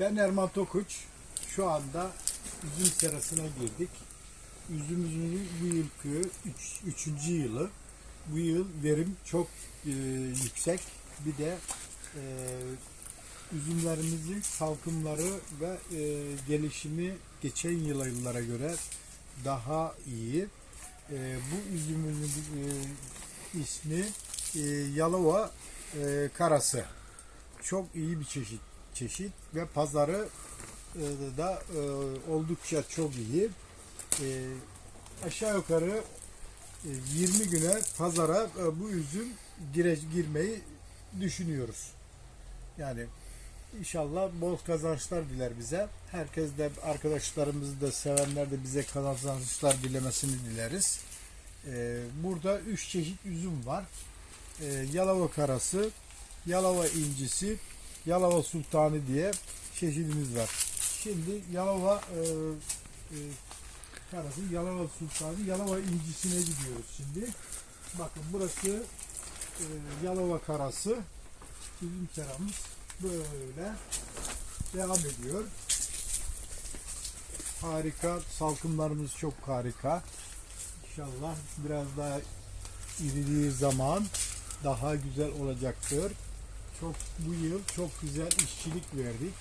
Ben Erman Tokuç. Şu anda üzüm serasına girdik. Üzümümüzün bu yılki üç, üçüncü yılı. Bu yıl verim çok e, yüksek. Bir de e, üzümlerimizin salkımları ve e, gelişimi geçen yıla yıllara göre daha iyi. E, bu üzümümüzün e, ismi e, Yalova e, Karası. Çok iyi bir çeşit çeşit ve pazarı e, da e, oldukça çok iyi. E, aşağı yukarı e, 20 güne pazara bu üzüm gire, girmeyi düşünüyoruz. Yani inşallah bol kazançlar diler bize. Herkes de arkadaşlarımız da sevenler de bize kazançlar dilemesini dileriz. Burada üç çeşit üzüm var. Yalova karası, Yalova incisi, Yalova sultanı diye çeşidimiz var. Şimdi Yalova e, e, karası, Yalova sultanı, Yalova incisine gidiyoruz şimdi. Bakın burası e, Yalova karası. Bizim keramız böyle devam ediyor. Harika. Salkımlarımız çok harika. İnşallah biraz daha iriliği zaman daha güzel olacaktır. Çok bu yıl çok güzel işçilik verdik.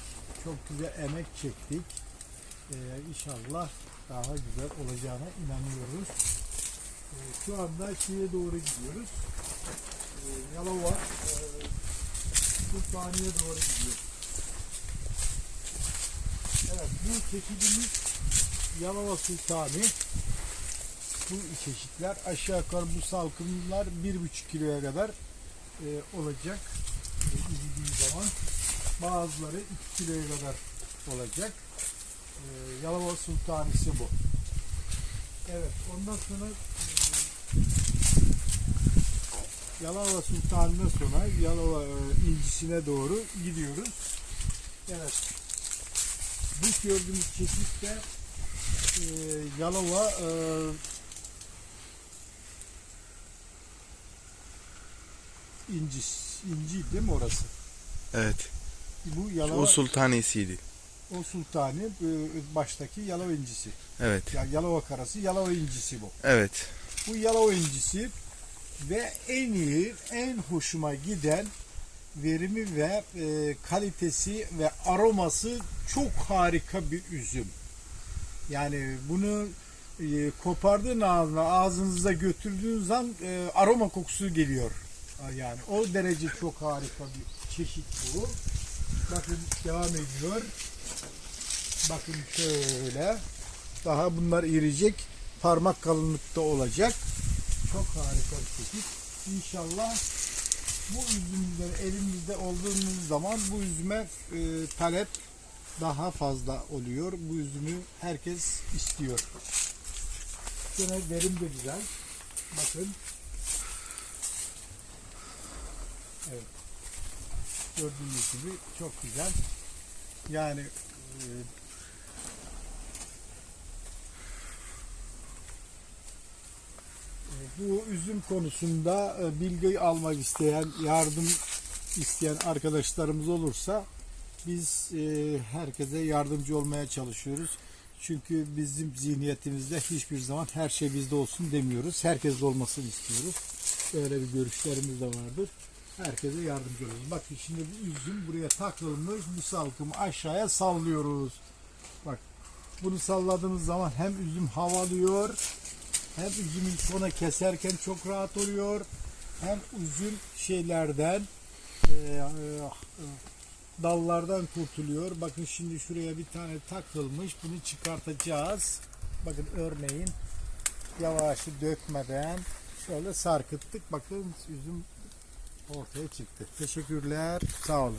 Çok güzel emek çektik. Ee, inşallah daha güzel olacağına inanıyoruz. Ee, şu anda şeye doğru gidiyoruz. Ee, Yalova e, Sultaniye doğru gidiyor. Evet bu çeşidimiz Yalova Sultani. Bu çeşitler aşağı yukarı bu salkımlar bir buçuk kiloya kadar e, olacak zaman bazıları 2 kiloya kadar olacak. E, Yalova Sultanisi bu. Evet ondan sonra e, Yalova Sultanı'na sonra Yalova e, incisine doğru gidiyoruz. Evet. Bu gördüğümüz çeşit de e, Yalova e, incis, inci değil mi orası? Evet. Bu Yalova, O sultanesiydi. o sultani e, baştaki Yalova incisi. Evet. Ya Yalova karası Yalova incisi bu. Evet. Bu Yalova incisi ve en iyi, en hoşuma giden verimi ve e, kalitesi ve aroması çok harika bir üzüm. Yani bunu e, kopardığın ağzına, ağzınıza götürdüğün zaman e, aroma kokusu geliyor. Yani o derece çok harika bir çeşit bu. Bakın devam ediyor. Bakın şöyle. Daha bunlar eriyecek. Parmak kalınlıkta olacak. Çok harika bir çeşit. İnşallah bu üzümler elimizde olduğumuz zaman bu üzüme e, talep daha fazla oluyor. Bu üzümü herkes istiyor. Gene verim de güzel. Bakın. Evet. Gördüğünüz gibi çok güzel. Yani e, bu üzüm konusunda e, bilgi almak isteyen, yardım isteyen arkadaşlarımız olursa biz e, herkese yardımcı olmaya çalışıyoruz. Çünkü bizim zihniyetimizde hiçbir zaman her şey bizde olsun demiyoruz. Herkes olmasını istiyoruz. Böyle bir görüşlerimiz de vardır. Herkese yardımcı oluruz. Bakın şimdi bu üzüm buraya takılmış. Bu salkımı aşağıya sallıyoruz. Bak bunu salladığımız zaman hem üzüm havalıyor hem üzümün sona keserken çok rahat oluyor. Hem üzüm şeylerden e, e, dallardan kurtuluyor. Bakın şimdi şuraya bir tane takılmış. Bunu çıkartacağız. Bakın örneğin yavaşı dökmeden şöyle sarkıttık. Bakın üzüm ortaya çıktı. Teşekkürler. Sağ olun.